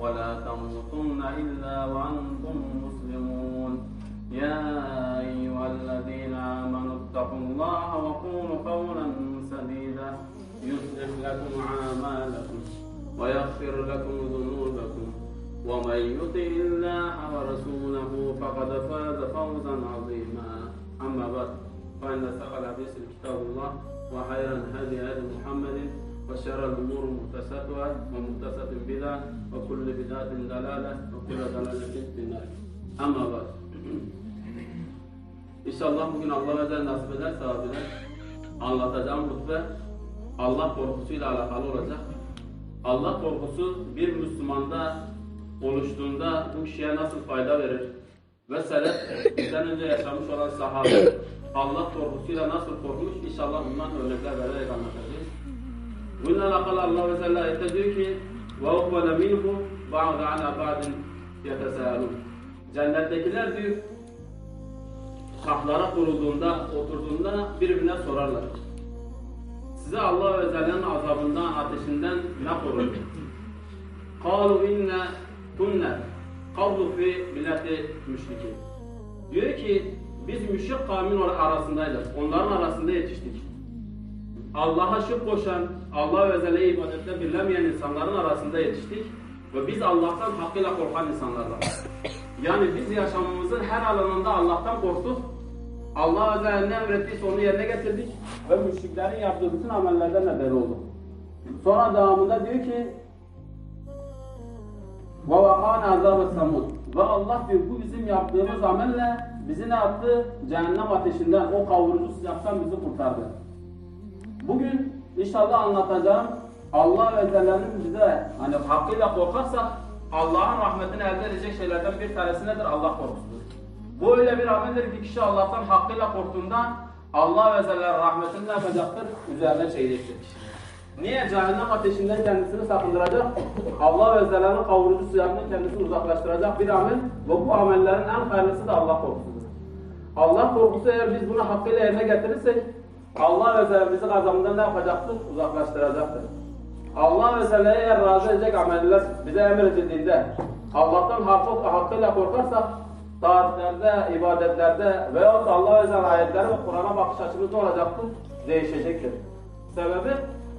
ولا تموتن إلا وأنتم مسلمون. يا أيها الذين آمنوا اتقوا الله وقولوا قولا سديدا. يصلح لكم أعمالكم ويغفر لكم ذنوبكم. ومن يطع الله ورسوله فقد فاز فوزا عظيما. أما بعد فإن أصدق الحديث كتاب الله وخير الهدي هدي محمد وشر الأمور محدثاتها ومحدثة بدعة وكل بدعة ضلالة وكل ضلالة في النار أما بعد İnşallah bugün Allah Azze nasip ederse abiler anlatacağım hutbe Allah korkusuyla alakalı olacak. Allah korkusu bir Müslümanda oluştuğunda bu kişiye nasıl fayda verir? Ve selef bizden önce yaşamış olan sahabe Allah korkusuyla nasıl korkmuş? İnşallah bundan örnekler vererek anlatacağız. Bununla alakalı Allah ve Celle ayette diyor ki وَاُقْبَلَ مِنْهُ بَعْضَ عَلَى بَعْدٍ يَتَسَاءَلُونَ Cennettekiler diyor tahtlara kurulduğunda, oturduğunda birbirine sorarlar. Size Allah ve Celle'nin azabından, ateşinden ne korur? قَالُوا اِنَّ كُنَّ قَوْلُ فِي مِلَّةِ müşrikin. Diyor ki biz müşrik kavmin arasındaydık. Onların arasında yetiştik. Allah'a şirk koşan, Allah ve Celle'yi ibadette birlemeyen insanların arasında yetiştik. Ve biz Allah'tan hakkıyla korkan insanlarla. Yani biz yaşamımızın her alanında Allah'tan korktuk. Allah Azze ve Celle ne emrettiyse onu yerine getirdik. Ve müşriklerin yaptığı bütün amellerden haberi olduk. Sonra devamında diyor ki وَوَقَانَ عَذَابَ السَّمُونَ Ve Allah diyor bu bizim yaptığımız amelle bizi ne yaptı? Cehennem ateşinden, o kavurucu sıcaktan bizi kurtardı. Bugün inşallah anlatacağım Allah ve Celle'nin bize hani hakkıyla korkarsak Allah'ın rahmetini elde edecek şeylerden bir tanesi nedir? Allah korkusudur. Bu öyle bir ameldir ki kişi Allah'tan hakkıyla korktuğunda Allah ve Celle'nin rahmetini ne yapacaktır? Üzerine çekecektir. Niye? Cehennem ateşinden kendisini sakındıracak, Allah ve Celle'nin kavurucu sıcaklığı kendisini uzaklaştıracak bir amel ve bu amellerin en hayırlısı da Allah korkusudur. Allah korkusu eğer biz bunu hakkıyla yerine getirirsek Allah ve bizi gazabından ne yapacaktır? Uzaklaştıracaktır. Allah ve eğer razı edecek ameller bize emredildiğinde Allah'tan hakkı, hakkıyla korkarsak taatlerde, ibadetlerde veyahut Allah ve Celle ayetleri Kur'an'a bakış açımız olacaktır? Değişecektir. Sebebi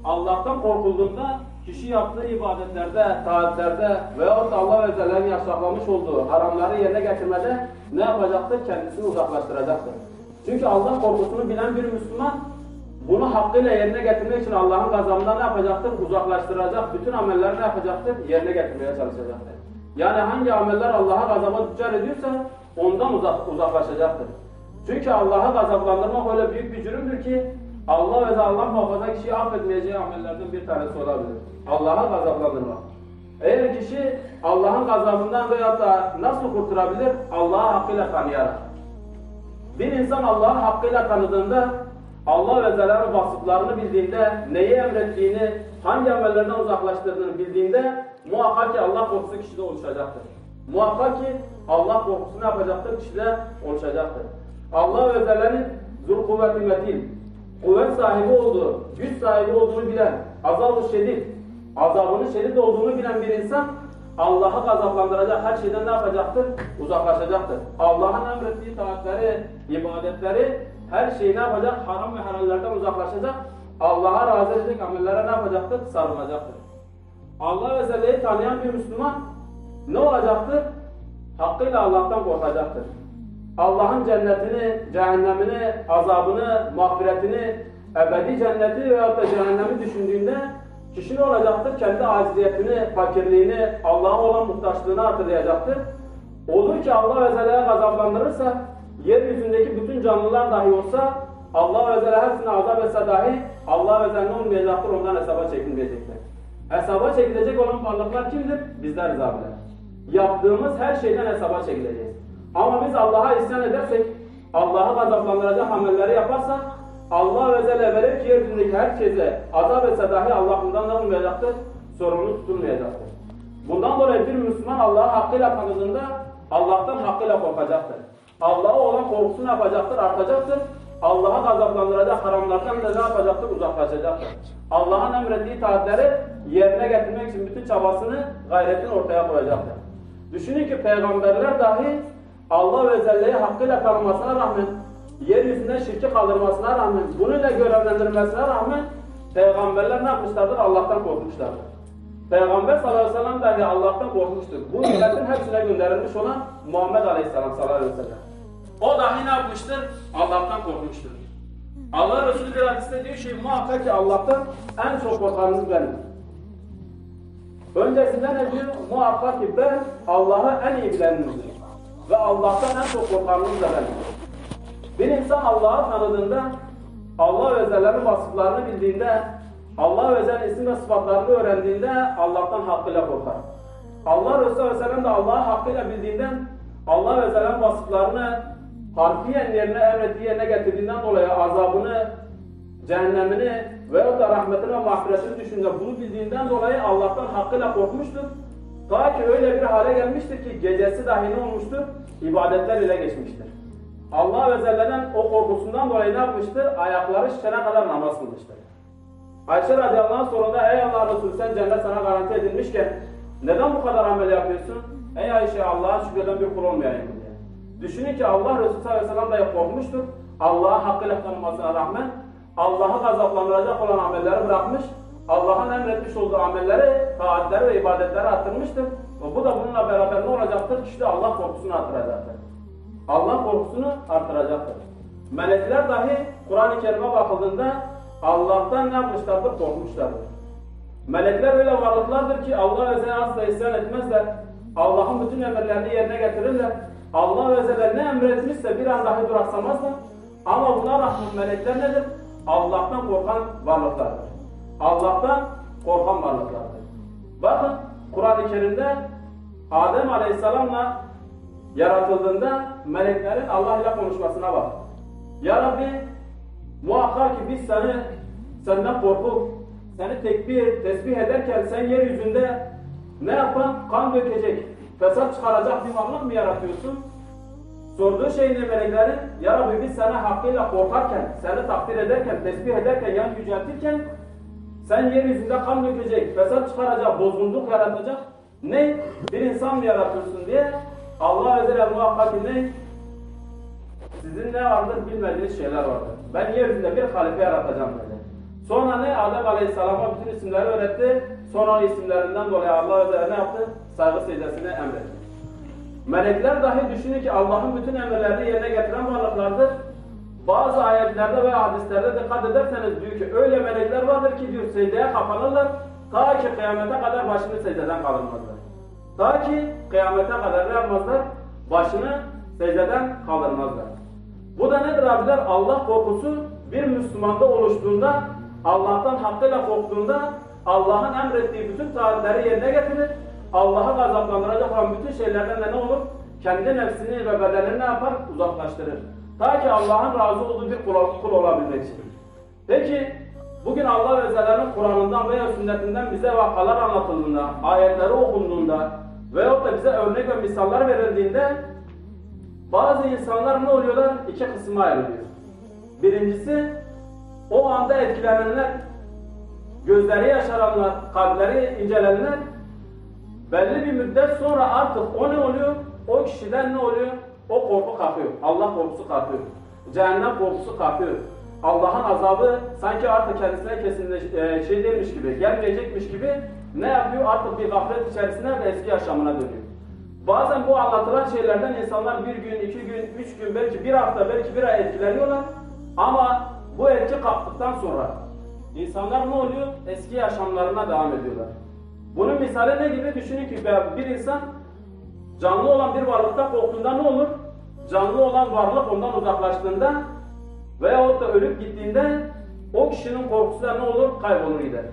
Allah'tan korkulduğunda kişi yaptığı ibadetlerde, taatlerde veyahut Allah ve Celle'nin yasaklamış olduğu haramları yerine getirmede ne yapacaktır? Kendisini uzaklaştıracaktır. Çünkü Allah korkusunu bilen bir Müslüman bunu hakkıyla yerine getirmek için Allah'ın gazabından ne yapacaktır? Uzaklaştıracak. Bütün amelleri ne yapacaktır? Yerine getirmeye çalışacaktır. Yani hangi ameller Allah'a gazaba düçar ediyorsa ondan uzak, uzaklaşacaktır. Çünkü Allah'a gazaplandırmak öyle büyük bir cürümdür ki Allah ve Allah muhafaza kişiyi affetmeyeceği amellerden bir tanesi olabilir. Allah'a gazaplandırmak. Eğer kişi Allah'ın gazabından veya da nasıl kurtulabilir? Allah'a hakkıyla tanıyarak. Bir insan Allah'ı hakkıyla tanıdığında Allah ve Celle'nin vasıflarını bildiğinde, neyi emrettiğini, hangi amellerden uzaklaştırdığını bildiğinde muhakkak ki Allah korkusu kişide oluşacaktır. Muhakkak ki Allah korkusu ne yapacaktır? Kişide oluşacaktır. Allah ve Celle'nin zul kuvveti metin, kuvvet sahibi olduğu, güç sahibi olduğunu bilen, azabı şedid, azabının şedid olduğunu bilen bir insan Allah'ı gazaplandıracak her şeyden ne yapacaktır? Uzaklaşacaktır. Allah'ın emrettiği taatleri, ibadetleri, her şeyi ne yapacak? Haram ve helallerden uzaklaşacak. Allah'a razı edecek amellere ne yapacaktır? Sarılacaktır. Allah Celle'yi tanıyan bir Müslüman ne olacaktır? Hakkıyla Allah'tan korkacaktır. Allah'ın cennetini, cehennemini, azabını, mağfiretini, ebedi cenneti veyahut da cehennemi düşündüğünde kişi ne olacaktır? Kendi aciziyetini, fakirliğini, Allah'a olan muhtaçlığını hatırlayacaktır. Olur ki Allah ve Celle'ye gazaplandırırsa, yeryüzündeki bütün canlılar dahi olsa, Allah ve Celle hepsine azap etse dahi, Allah ve Celle olmayacaktır, ondan hesaba çekilmeyecekler. Hesaba çekilecek olan varlıklar kimdir? Bizleriz abiler. yaptığımız her şeyden hesaba çekileceğiz. Ama biz Allah'a isyan edersek, Allah'ı gazaplandıracak amelleri yaparsak, Allah ve Zelle yeryüzündeki herkese azap etse dahi Allah bundan ne olmayacaktır? Sorumlu tutulmayacaktır. Bundan dolayı bir Müslüman Allah'ı hakkıyla tanıdığında Allah'tan hakkıyla korkacaktır. Allah'a olan korkusu ne yapacaktır? Artacaktır. Allah'a gazaplandıracak haramlardan da ne yapacaktır? Uzaklaşacaktır. Allah'ın emrettiği taatleri yerine getirmek için bütün çabasını, gayretini ortaya koyacaktır. Düşünün ki peygamberler dahi Allah ve Zelle'yi hakkıyla tanımasına rağmen, yeryüzünden şirki kaldırmasına rağmen, bununla görevlendirmesine rağmen peygamberler ne yapmışlardır? Allah'tan korkmuşlardır. Peygamber sallallahu aleyhi ve sellem dahi Allah'tan korkmuştur. Bu ümmetin hepsine gönderilmiş olan Muhammed aleyhisselam sallallahu aleyhi ve sellem. O dahi ne yapmıştır? Allah'tan korkmuştur. Allah Resulü bir hadiste diyor ki muhakkak ki Allah'tan en çok korkanınız benim. Öncesinde ne diyor? Muhakkak ki ben Allah'ı en iyi bileninizdir. Ve Allah'tan en çok korkanınız da benim. Bir insan Allah'ı tanıdığında, Allah ve Zelle'nin vasıflarını bildiğinde, Allah Zelle'nin isim ve sıfatlarını öğrendiğinde Allah'tan hakkıyla korkar. Allah Resulü Aleyhisselam da Allah'ı hakkıyla bildiğinden Allah ve Zelle'nin vasıflarını harfiyen yerine emrettiği yerine getirdiğinden dolayı azabını, cehennemini veyahut da rahmetini ve mağfiretini düşündüğünde bunu bildiğinden dolayı Allah'tan hakkıyla korkmuştur. Ta ki öyle bir hale gelmiştir ki gecesi dahi ne olmuştur? İbadetler ile geçmiştir. Allah ve o korkusundan dolayı ne yapmıştır? Ayakları şişene kadar namaz kılmıştır. Ayşe radıyallahu anh sorunda ey Allah Resulü sen cennet sana garanti edilmişken neden bu kadar amel yapıyorsun? Ey Ayşe Allah'a şükreden bir kul olmayayım diye. Düşünün ki Allah Resulü sallallahu aleyhi ve sellem dahi korkmuştur. Allah'a hakkıyla tanımasına rağmen Allah'ı gazaplandıracak olan amelleri bırakmış. Allah'ın emretmiş olduğu amelleri, taatleri ve ibadetleri arttırmıştır. Ve bu da bununla beraber ne olacaktır? İşte Allah korkusunu artıracaktır. Allah korkusunu artıracaktır. Melekler dahi Kur'an-ı Kerim'e bakıldığında Allah'tan ne yapmışlardır? Korkmuşlardır. Melekler öyle varlıklardır ki Allah Zelle asla isyan etmezler. Allah'ın bütün emirlerini yerine getirirler. Allah Zelle ne emretmişse bir an dahi duraksamazlar. Ama buna rağmen melekler nedir? Allah'tan korkan varlıklardır. Allah'tan korkan varlıklardır. Bakın Kur'an-ı Kerim'de Adem Aleyhisselam'la yaratıldığında meleklerin Allah ile konuşmasına bak. Ya Rabbi muhakkak ki biz seni senden korkup seni tekbir, tesbih ederken sen yeryüzünde ne yapan? Kan dökecek, fesat çıkaracak bir varlık mı yaratıyorsun? Sorduğu şey ne meleklerin? Ya Rabbi biz sana hakkıyla korkarken, seni takdir ederken, tesbih ederken, yan yüceltirken sen yeryüzünde kan dökecek, fesat çıkaracak, bozgunluk yaratacak ne? Bir insan mı yaratıyorsun diye Allah Azze muhakkak ki? Sizin ne vardır bilmediğiniz şeyler vardır. Ben yeryüzünde bir halife yaratacağım dedi. Sonra ne? Adem Aleyhisselam'a bütün isimleri öğretti. Sonra isimlerinden dolayı Allah Azze ne yaptı? Saygı secdesini emretti. Melekler dahi düşünün ki Allah'ın bütün emirlerini yerine getiren varlıklardır. Bazı ayetlerde ve hadislerde dikkat ederseniz diyor ki öyle melekler vardır ki diyor secdeye kapanırlar. Ta ki kıyamete kadar başını secdeden kaldırmazlar. Ta ki kıyamete kadar ne yapmazlar? Başını secdeden kaldırmazlar. Bu da nedir abiler? Allah korkusu bir Müslümanda oluştuğunda, Allah'tan hakkıyla korktuğunda, Allah'ın emrettiği bütün taatleri yerine getirir. Allah'ı gazaplandıracak olan bütün şeylerden de ne olur? Kendi nefsini ve bedenini ne yapar? Uzaklaştırır. Ta ki Allah'ın razı olduğu bir kul, kul olabilmek için. Peki, bugün Allah ve Zelle'nin Kur'an'ından veya sünnetinden bize vakalar anlatıldığında, ayetleri okunduğunda veyahut da bize örnek ve misaller verildiğinde bazı insanlar ne oluyorlar? İki kısma ayrılıyor. Birincisi, o anda etkilenenler, gözleri yaşaranlar, kalpleri incelenenler, belli bir müddet sonra artık o ne oluyor? O kişiden ne oluyor? O korku kalkıyor. Allah korkusu kalkıyor. Cehennem korkusu kalkıyor. Allah'ın azabı sanki artık kendisine kesinleş, e, şey değilmiş gibi, gelmeyecekmiş gibi ne yapıyor? Artık bir gaflet içerisine ve eski yaşamına dönüyor. Bazen bu anlatılan şeylerden insanlar bir gün, iki gün, üç gün, belki bir hafta, belki bir ay etkileniyorlar. Ama bu etki kalktıktan sonra insanlar ne oluyor? Eski yaşamlarına devam ediyorlar. Bunun misali ne gibi? Düşünün ki bir insan canlı olan bir varlıkta korktuğunda ne olur? Canlı olan varlık ondan uzaklaştığında veyahut da ölüp gittiğinde o kişinin korkusu da ne olur? Kaybolur gider.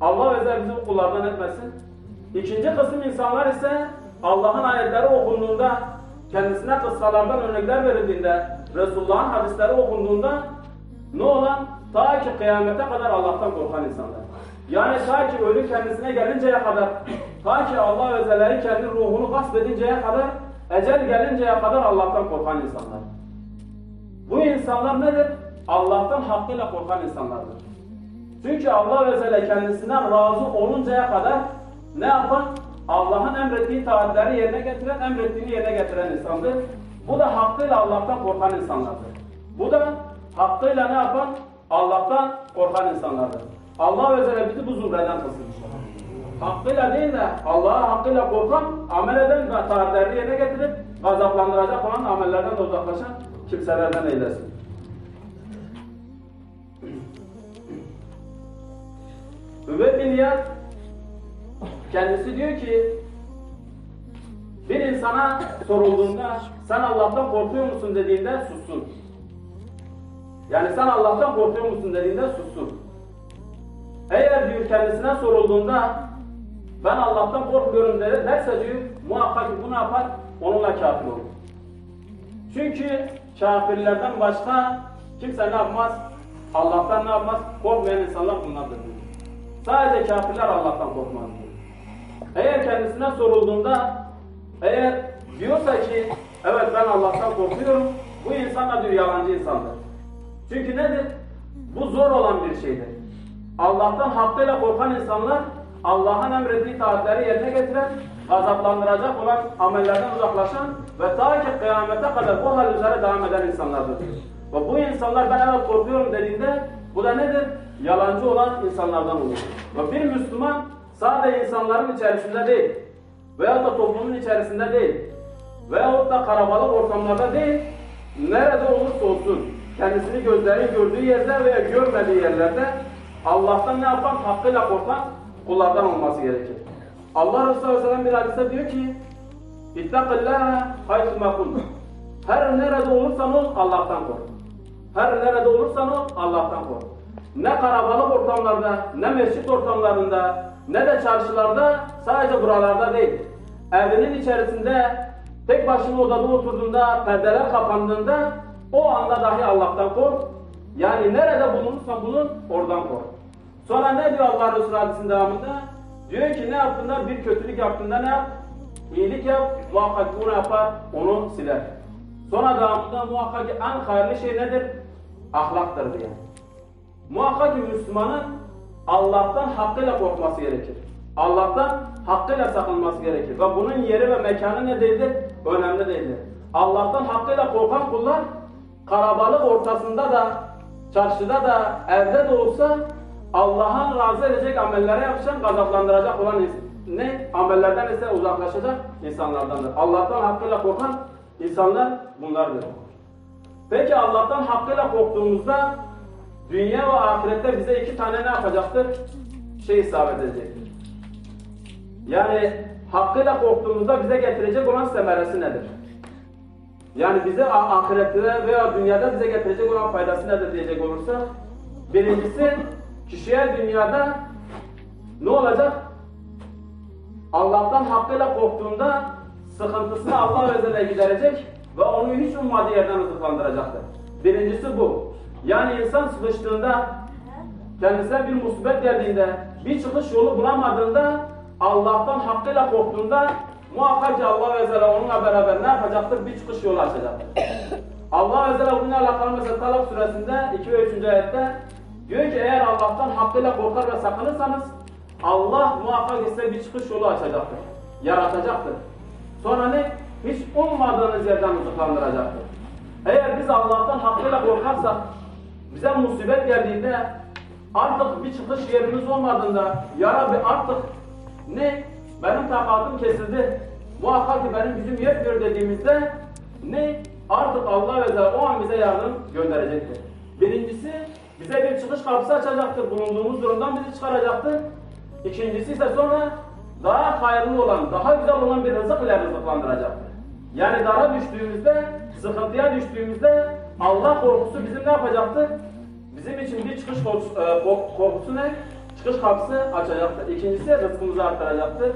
Allah ve bizi bu kullardan etmesin. İkinci kısım insanlar ise Allah'ın ayetleri okunduğunda, kendisine kıssalardan örnekler verildiğinde, Resulullah'ın hadisleri okunduğunda ne olan? Ta ki kıyamete kadar Allah'tan korkan insanlar. Yani ta ki ölü kendisine gelinceye kadar, ta ki Allah özelleri kendi ruhunu gasp edinceye kadar, ecel gelinceye kadar Allah'tan korkan insanlar. Bu insanlar nedir? Allah'tan hakkıyla korkan insanlardır. Çünkü Allah Azze kendisinden razı oluncaya kadar ne yapan? Allah'ın emrettiği taatleri yerine getiren, emrettiğini yerine getiren insandır. Bu da hakkıyla Allah'tan korkan insanlardır. Bu da hakkıyla ne yapan? Allah'tan korkan insanlardır. Allah Azze bizi bu zümreden kılsın. Hakkıyla değil de Allah'a hakkıyla korkan, amel eden ve taatlerini yerine getirip gazaplandıracak olan amellerden de uzaklaşan kimselerden eylesin. Übey bin kendisi diyor ki bir insana sorulduğunda sen Allah'tan korkuyor musun dediğinde sussun. Yani sen Allah'tan korkuyor musun dediğinde sussun. Eğer diyor kendisine sorulduğunda ben Allah'tan korkmuyorum der- derse diyor muhakkak bu ne yapar? Onunla kafir olur. Çünkü kafirlerden başka kimse ne yapmaz? Allah'tan ne yapmaz? Korkmayan insanlar bunlardır. Sadece kafirler Allah'tan korkmaz diyor. Eğer kendisine sorulduğunda eğer diyorsa ki evet ben Allah'tan korkuyorum bu insan da diyor yalancı insandır. Çünkü nedir? Bu zor olan bir şeydir. Allah'tan hakkıyla korkan insanlar Allah'ın emrettiği taatleri yerine getiren, gazaplandıracak olan amellerden uzaklaşan ve ta ki kıyamete kadar bu hal üzere devam eden insanlardır. Ve bu insanlar ben evet korkuyorum dediğinde bu da nedir? Yalancı olan insanlardan olur. Ve bir Müslüman sadece insanların içerisinde değil veyahut da toplumun içerisinde değil veyahut da karabalık ortamlarda değil nerede olursa olsun kendisini gözlerin gördüğü yerde veya görmediği yerlerde Allah'tan ne yapan? Hakkıyla korkan kullardan olması gerekir. Allah Resulü Aleyhisselam bir hadiste diyor ki İttakillâhe haytuma kun. Her nerede olursan ol Allah'tan kork. Her nerede olursan ol Allah'tan kork. Ne karabalık ortamlarda, ne mescit ortamlarında, ne de çarşılarda, sadece buralarda değil. Evinin içerisinde tek başına odada oturduğunda, perdeler kapandığında o anda dahi Allah'tan kork. Yani nerede bulunursan bulun, oradan kork. Sonra ne diyor Allah Resulü hadisinin devamında? Diyor ki ne yaptığında bir kötülük yaptığında ne yap? İyilik yap, muhakkak bunu yapar, onu siler. Sonra devamında muhakkak en hayırlı şey nedir? Ahlaktır diye. Muhakkak ki Müslümanın Allah'tan hakkıyla korkması gerekir. Allah'tan hakkıyla sakınması gerekir. Ve bunun yeri ve mekanı ne değildir? Önemli değildir. Allah'tan hakkıyla korkan kullar karabalık ortasında da, çarşıda da, evde de olsa Allah'ın razı edecek amellere yapışan, gazaplandıracak olan ne? Amellerden ise uzaklaşacak insanlardandır. Allah'tan hakkıyla korkan insanlar bunlardır. Peki Allah'tan hakkıyla korktuğumuzda dünya ve ahirette bize iki tane ne yapacaktır? Şey isabet edecektir. Yani hakkıyla korktuğumuzda bize getirecek olan semeresi nedir? Yani bize ahirette veya dünyada bize getirecek olan faydası nedir diyecek olursa birincisi kişiye dünyada ne olacak? Allah'tan hakkıyla korktuğunda sıkıntısını Allah özel giderecek ve onu hiç ummadığı yerden rızıklandıracaktır. Birincisi bu. Yani insan sıkıştığında, kendisine bir musibet geldiğinde, bir çıkış yolu bulamadığında, Allah'tan hakkıyla korktuğunda muhakkak ki Allah Azze onunla beraber ne yapacaktır? Bir çıkış yolu açacaktır. Allah Azze bununla alakalı mesela Talak suresinde 2 ve 3. ayette diyor ki eğer Allah'tan hakkıyla korkar ve sakınırsanız Allah muhakkak size bir çıkış yolu açacaktır. Yaratacaktır. Sonra ne? Hiç ummadığınız yerden rızıklandıracaktır. Eğer biz Allah'tan hakkıyla korkarsak bize musibet geldiğinde artık bir çıkış yerimiz olmadığında Ya Rabbi artık ne? Benim takatım kesildi. Muhakkak ki benim gücüm yetmiyor dediğimizde ne? Artık Allah ve o an bize yardım gönderecektir. Birincisi bize bir çıkış kapısı açacaktır. Bulunduğumuz durumdan bizi çıkaracaktır. İkincisi ise sonra daha hayırlı olan, daha güzel olan bir rızık ile rızıklandıracaktır. Yani dara düştüğümüzde, sıkıntıya düştüğümüzde Allah korkusu bizim ne yapacaktır? Bizim için bir çıkış korkusu, e, kork- korkusu ne? Çıkış kapısı açacaktır. İkincisi rızkımızı arttıracaktır.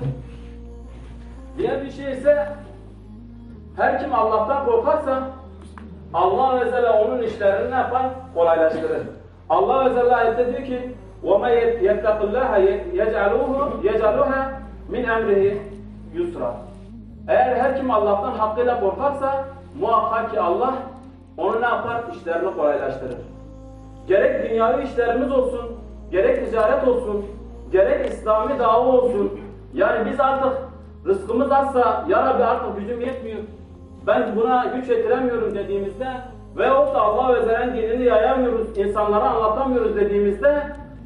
Diğer bir şey ise her kim Allah'tan korkarsa Allah ve Zelle onun işlerini ne yapar? Kolaylaştırır. Allah ve Zelle ayette diyor ki وَمَا يَتَّقِ اللّٰهَ يَجْعَلُوهُ يَجْعَلُوهَا مِنْ اَمْرِهِ yusra. eğer her kim Allah'tan hakkıyla korkarsa muhakkak ki Allah onu ne yapar? İşlerini kolaylaştırır. Gerek dünyavi işlerimiz olsun, gerek ticaret olsun, gerek İslami dava olsun. Yani biz artık rızkımız azsa, ya Rabbi artık gücüm yetmiyor, ben buna güç yetiremiyorum dediğimizde veyahut da Allah ve Zelle'nin dinini yayamıyoruz, insanlara anlatamıyoruz dediğimizde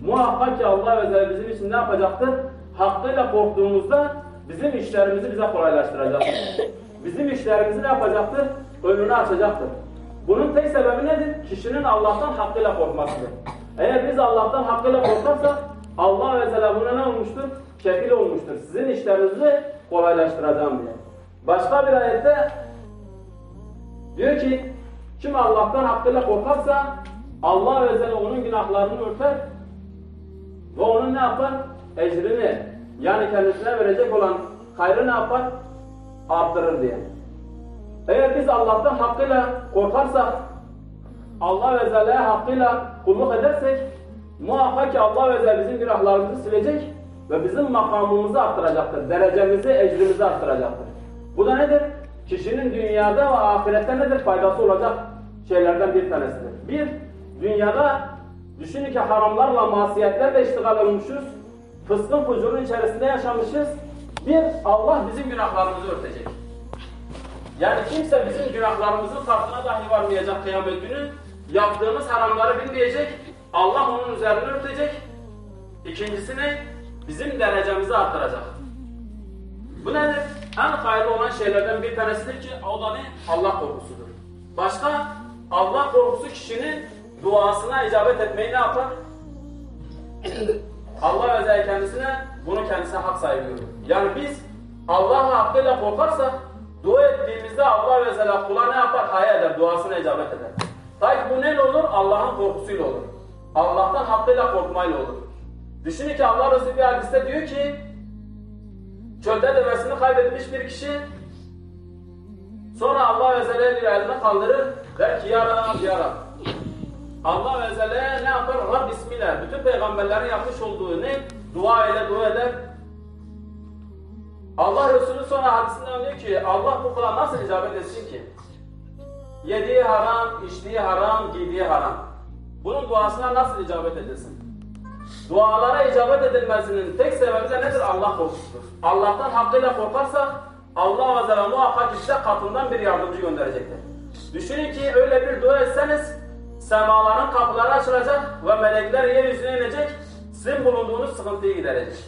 muhakkak ki Allah ve Zelle bizim için ne yapacaktır? Hakkıyla korktuğumuzda bizim işlerimizi bize kolaylaştıracaktır. Bizim işlerimizi ne yapacaktır? Önünü açacaktır. Bunun tek sebebi nedir? Kişinin Allah'tan hakkıyla korkmasıdır. Eğer biz Allah'tan hakkıyla korkarsak Allah ve Zelle buna ne olmuştur? Kefil olmuştur. Sizin işlerinizi kolaylaştıracağım diye. Başka bir ayette diyor ki kim Allah'tan hakkıyla korkarsa Allah ve Zelle onun günahlarını örter ve onun ne yapar? Ecrini yani kendisine verecek olan hayrı ne yapar? Arttırır diye. Eğer biz Allah'tan hakkıyla korkarsak, Allah ve Zelle'ye hakkıyla kulluk edersek, muhakkak ki Allah ve Zelle bizim günahlarımızı silecek ve bizim makamımızı arttıracaktır. Derecemizi, ecrimizi arttıracaktır. Bu da nedir? Kişinin dünyada ve ahirette nedir? Faydası olacak şeylerden bir tanesidir. Bir, dünyada düşünün ki haramlarla, masiyetlerle iştigal olmuşuz. Fıskın fucurun içerisinde yaşamışız. Bir, Allah bizim günahlarımızı örtecek. Yani kimse bizim günahlarımızın farkına dahi varmayacak kıyamet günü. Yaptığımız haramları bilmeyecek. Allah onun üzerine örtecek. İkincisi ne? Bizim derecemizi arttıracak. Bu nedir? En hayırlı olan şeylerden bir tanesidir ki o da ne? Allah korkusudur. Başka? Allah korkusu kişinin duasına icabet etmeyi ne yapar? Allah özel kendisine bunu kendisine hak sahibi. Yani biz Allah'a hakkıyla korkarsak dua ettiğimizde Allah ve Zela kula ne yapar? Hayal eder, duasına icabet eder. Tabi bu neyle olur? Allah'ın korkusuyla olur. Allah'tan hakkıyla korkmayla olur. Düşünün ki Allah Resulü bir hadiste diyor ki çölde devesini kaybetmiş bir kişi sonra Allah Zela diyor elini kaldırır der ki ya Rab ya Rab Allah ve Zelle ne yapar? Rab Bismillah. Bütün peygamberlerin yapmış olduğu ne? Dua ile dua eder. Allah Resulü sonra hadisinden diyor ki Allah bu kula nasıl icabet etsin ki? Yediği haram, içtiği haram, giydiği haram. Bunun duasına nasıl icabet edilsin? Dualara icabet edilmesinin tek sebebi de nedir? Allah korkusudur. Allah'tan hakkıyla korkarsak Allah ve Zelle muhakkak size katından bir yardımcı gönderecektir. Düşünün ki öyle bir dua etseniz semaların kapıları açılacak ve melekler yeryüzüne inecek, sizin bulunduğunuz sıkıntıyı giderecek.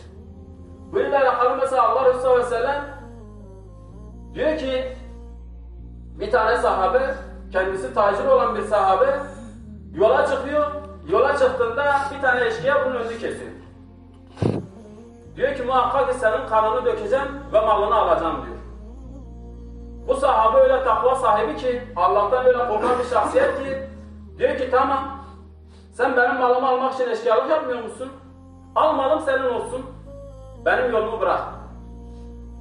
Bununla alakalı mesela Allah Resulü Sellem diyor ki bir tane sahabe, kendisi tacir olan bir sahabe yola çıkıyor, yola çıktığında bir tane eşkıya bunun önünü kesiyor. Diyor ki muhakkak senin kanını dökeceğim ve malını alacağım diyor. Bu sahabe öyle takva sahibi ki, Allah'tan öyle korkan bir şahsiyet ki Diyor ki tamam. Sen benim malımı almak için eşkıyalık yapmıyor musun? Al malım senin olsun. Benim yolumu bırak.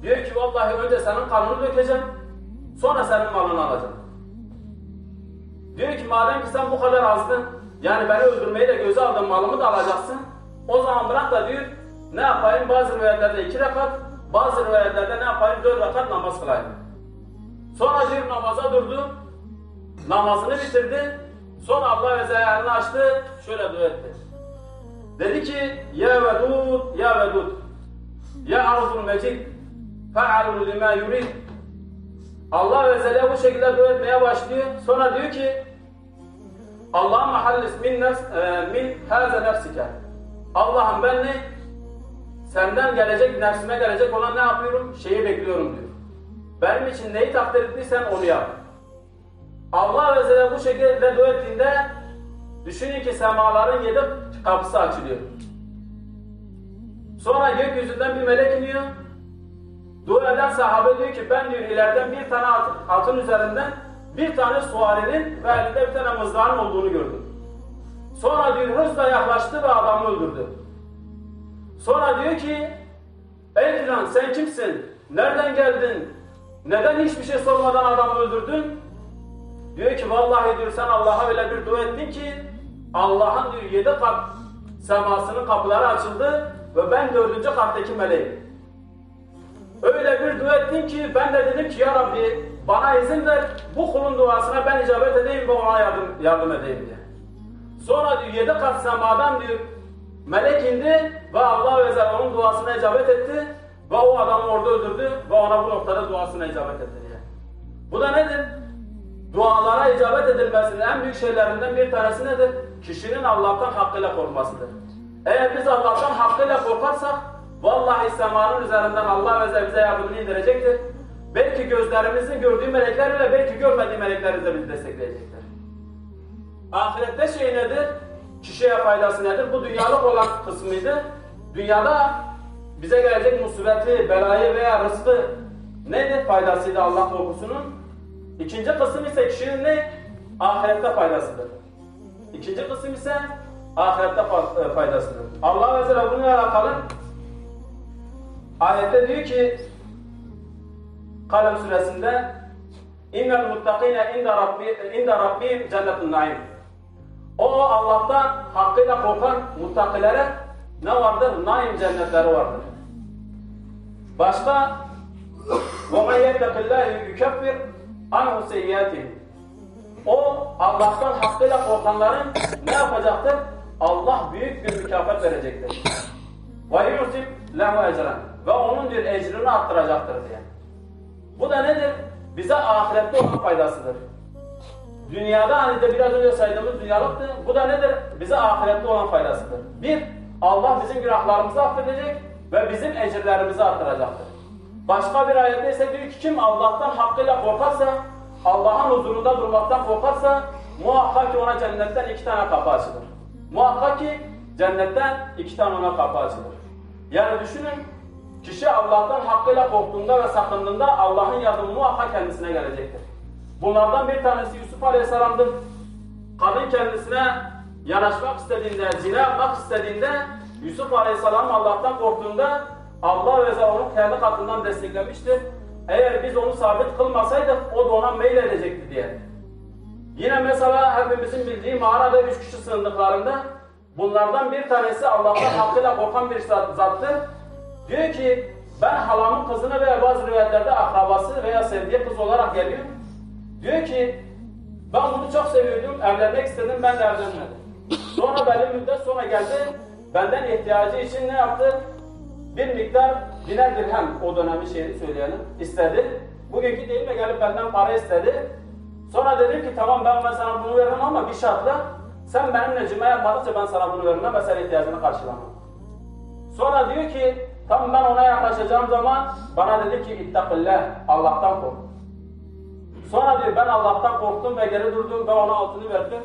Diyor ki vallahi önce senin kanını dökeceğim. Sonra senin malını alacağım. Diyor ki madem ki sen bu kadar azdın. Yani beni öldürmeyi de göze aldın malımı da alacaksın. O zaman bırak da diyor ne yapayım bazı rivayetlerde iki rekat bazı rivayetlerde ne yapayım dört rekat namaz kılayım. Sonra diyor namaza durdu. Namazını bitirdi. Sonra Allah ve Zeyyan'ını açtı, şöyle dua etti. Dedi ki, Ya Vedud, Ya Vedud, Ya Arzul Mecid, Fe'alun lima yurid. Allah ve Zeyyan bu şekilde dua etmeye başlıyor. Sonra diyor ki, Allah'ım hallis min, nefs, e, min haze nefsike. Allah'ım ben ne? Senden gelecek, nefsime gelecek olan ne yapıyorum? Şeyi bekliyorum diyor. Benim için neyi takdir ettiysen onu yap. Allah Zelle bu şekilde dua ettiğinde düşünün ki semaların yedi kapısı açılıyor. Sonra gökyüzünden bir melek iniyor. Dua eden sahabe diyor ki ben diyor ileriden bir tane at, atın üzerinden bir tane suarinin ve elinde bir tane mızrağın olduğunu gördüm. Sonra diyor hızla yaklaştı ve adamı öldürdü. Sonra diyor ki Ey filan sen kimsin? Nereden geldin? Neden hiçbir şey sormadan adamı öldürdün? Diyor ki vallahi diyor sen Allah'a öyle bir dua ettin ki Allah'ın diyor yedi kat semasının kapıları açıldı ve ben dördüncü kattaki meleğim. Öyle bir dua ettin ki ben de dedim ki ya Rabbi bana izin ver bu kulun duasına ben icabet edeyim ve ona yardım, yardım edeyim diye. Sonra diyor yedi kat semadan diyor melek indi ve Allah ve onun duasına icabet etti ve o adamı orada öldürdü ve ona bu noktada duasına icabet etti diye. Bu da nedir? Dualara icabet edilmesinin en büyük şeylerinden bir tanesi nedir? Kişinin Allah'tan hakkıyla korkmasıdır. Eğer biz Allah'tan hakkıyla korkarsak vallahi semanın üzerinden Allah ve bize yardımını indirecektir. Belki gözlerimizin gördüğü meleklerle belki görmediği melekler de bizi destekleyecektir. Ahirette şey nedir? Kişiye faydası nedir? Bu dünyalık olan kısmıydı. Dünyada bize gelecek musibeti, belayı veya rızkı nedir faydasıydı Allah korkusunun? İkinci kısım ise kişinin ne? Ahirette faydasıdır. İkinci kısım ise ahirette fa- e, faydasıdır. Allah ve Zira bununla alakalı ayette diyor ki Kalem suresinde İnnel muttakine inde rabbi inde rabbihim cennetun naim. O Allah'tan hakkıyla korkan muttakilere ne vardır? Naim cennetleri vardır. Başka وَمَنْ يَتَّقِ اللّٰهِ يُكَفِّرْ anhu seyyiatihim. O Allah'tan hakkıyla korkanların ne yapacaktır? Allah büyük bir mükafat verecektir. Ve yusib lehu ecren. Ve onun diyor ecrini arttıracaktır diye. Bu da nedir? Bize ahirette olan faydasıdır. Dünyada hani de biraz önce saydığımız dünyalıktı. Bu da nedir? Bize ahirette olan faydasıdır. Bir, Allah bizim günahlarımızı affedecek ve bizim ecirlerimizi arttıracaktır. Başka bir ayette ise diyor ki kim Allah'tan hakkıyla korkarsa, Allah'ın huzurunda durmaktan korkarsa muhakkak ki ona cennetten iki tane kapı açılır. Muhakkak ki cennetten iki tane ona kapı açılır. Yani düşünün kişi Allah'tan hakkıyla korktuğunda ve sakındığında Allah'ın yardımı muhakkak kendisine gelecektir. Bunlardan bir tanesi Yusuf Aleyhisselam'dır. Kadın kendisine yanaşmak istediğinde, zina yapmak istediğinde Yusuf Aleyhisselam Allah'tan korktuğunda Allah ve onu kendi katından desteklemiştir. Eğer biz onu sabit kılmasaydık o da ona meyil edecekti diye. Yine mesela hepimizin bildiği mağarada üç kişi sığındıklarında bunlardan bir tanesi Allah'tan hakkıyla korkan bir zat- zattır. Diyor ki ben halamın kızını veya bazı rivayetlerde akrabası veya sevdiği kız olarak geliyor. Diyor ki ben bunu çok seviyordum, evlenmek istedim, ben de evlenmedim. Sonra belli müddet sonra geldi, benden ihtiyacı için ne yaptı? Bir miktar biner dirhem, o dönemin şeyini söyleyelim, istedi. Bugünkü deyimle gelip benden para istedi. Sonra dedim ki tamam ben, sana bunu veririm ama bir şartla sen benimle cima yapmadıkça ben sana bunu vermem ve senin ihtiyacını karşılamam. Sonra diyor ki tam ben ona yaklaşacağım zaman bana dedi ki ittakillah Allah'tan kork. Sonra diyor ben Allah'tan korktum ve geri durdum ve ona altını verdim.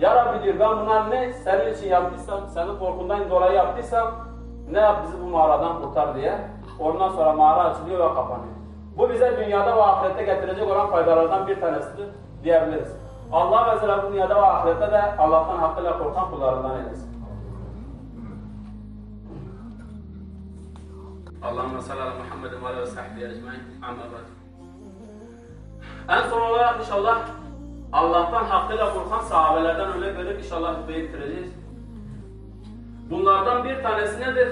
Ya Rabbi diyor ben buna ne senin için yaptıysam, senin korkundan dolayı yaptıysam ne yap bizi bu mağaradan kurtar diye. Ondan sonra mağara açılıyor ve kapanıyor. Bu bize dünyada ve ahirette getirecek olan faydalardan bir tanesidir diyebiliriz. Allah Zira bu dünyada ve ahirette de Allah'tan hakkıyla korkan kullarından eylesin. Allahümme salli ala Muhammedin ve ala sahbihi ecmain. En son olarak inşallah Allah'tan hakkıyla korkan sahabelerden örnek verip inşallah hutbeyi bitireceğiz. Bunlardan bir tanesi nedir?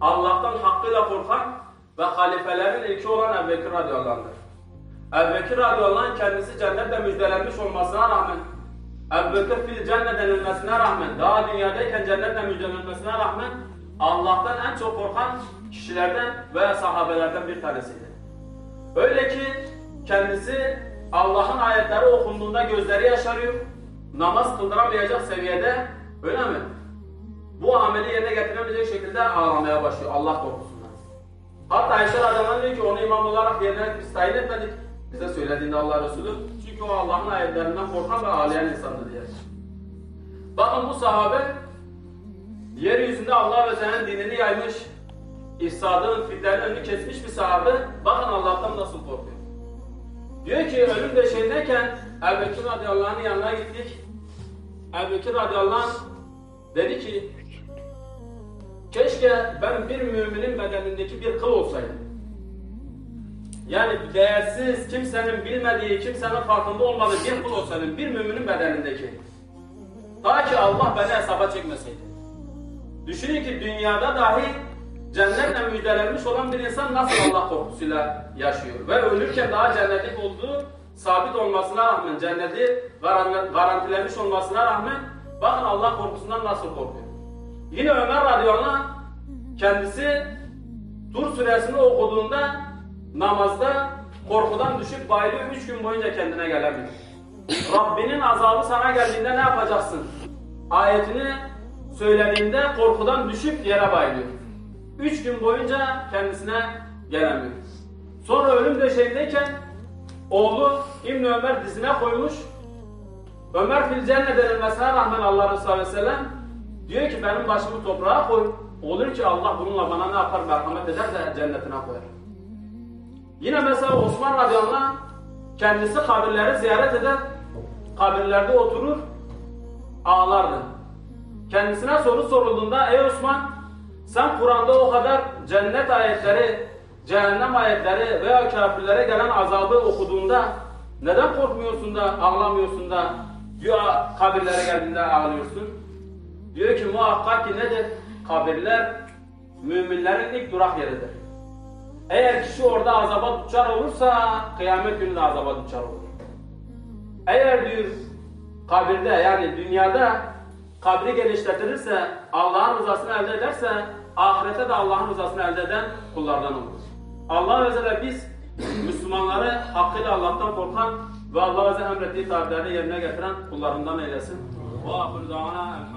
Allah'tan hakkıyla korkan ve halifelerin ilki olan Ebu Bekir radıyallahu anh'dır. Ebu Bekir radıyallahu kendisi cennetle müjdelenmiş olmasına rağmen Ebu Bekir fil cennet denilmesine rağmen daha dünyadayken cennetle müjdelenmesine rağmen Allah'tan en çok korkan kişilerden veya sahabelerden bir tanesiydi. Öyle ki kendisi Allah'ın ayetleri okunduğunda gözleri yaşarıyor. Namaz kıldıramayacak seviyede öyle mi? Getiremeyecek şekilde ağlamaya başlıyor Allah korkusundan. Hatta Ayşe radıyallahu diyor ki onu imam olarak yerine biz tayin etmedik. Bize söylediğinde Allah Resulü. Çünkü o Allah'ın ayetlerinden korkan ve ağlayan insandı diye. Bakın bu sahabe yeryüzünde Allah ve senin dinini yaymış, ifsadın, fitlerin önünü kesmiş bir sahabe. Bakın Allah'tan nasıl korkuyor. Diyor ki ölüm döşeğindeyken Ebu Bekir radıyallahu anh'ın yanına gittik. Ebu Bekir radıyallahu anh dedi ki Keşke ben bir müminin bedenindeki bir kıl olsaydım. Yani değersiz, kimsenin bilmediği, kimsenin farkında olmadığı bir kul olsaydım, bir müminin bedenindeki. Ta ki Allah beni hesaba çekmeseydi. Düşünün ki dünyada dahi cennetle müjdelenmiş olan bir insan nasıl Allah korkusuyla yaşıyor. Ve ölürken daha cennetlik olduğu sabit olmasına rağmen, cenneti garan- garantilemiş olmasına rağmen bakın Allah korkusundan nasıl korkuyor. Yine Ömer radıyallahu kendisi Tur suresini okuduğunda namazda korkudan düşüp bayılıyor. Üç gün boyunca kendine gelemiyor. Rabbinin azabı sana geldiğinde ne yapacaksın? Ayetini söylediğinde korkudan düşüp yere bayılıyor. Üç gün boyunca kendisine gelemiyor. Sonra ölüm döşeğindeyken oğlu İbn Ömer dizine koymuş. Ömer fil cennet denilmesine rağmen Allah Resulü Aleyhi ve Sellem diyor ki benim başımı toprağa koy. Olur ki Allah bununla bana ne yapar merhamet eder de cennetine koyar. Yine mesela Osman radıyallahu anh kendisi kabirleri ziyaret eder, kabirlerde oturur, ağlardı. Kendisine soru sorulduğunda ey Osman sen Kur'an'da o kadar cennet ayetleri, cehennem ayetleri veya kafirlere gelen azabı okuduğunda neden korkmuyorsun da ağlamıyorsun da diyor kabirlere geldiğinde ağlıyorsun? Diyor ki muhakkak ki nedir? Kabirler müminlerin ilk durak yeridir. Eğer kişi orada azaba düşer olursa kıyamet günü de azaba düşer olur. Eğer diyor kabirde yani dünyada kabri genişletilirse Allah'ın rızasını elde ederse ahirete de Allah'ın rızasını elde eden kullardan olur. Allah Azze biz Müslümanları hakkıyla Allah'tan korkan ve Allah Azze emrettiği tabileri yerine getiren kullarından eylesin. Ve ahir elhamdülillah.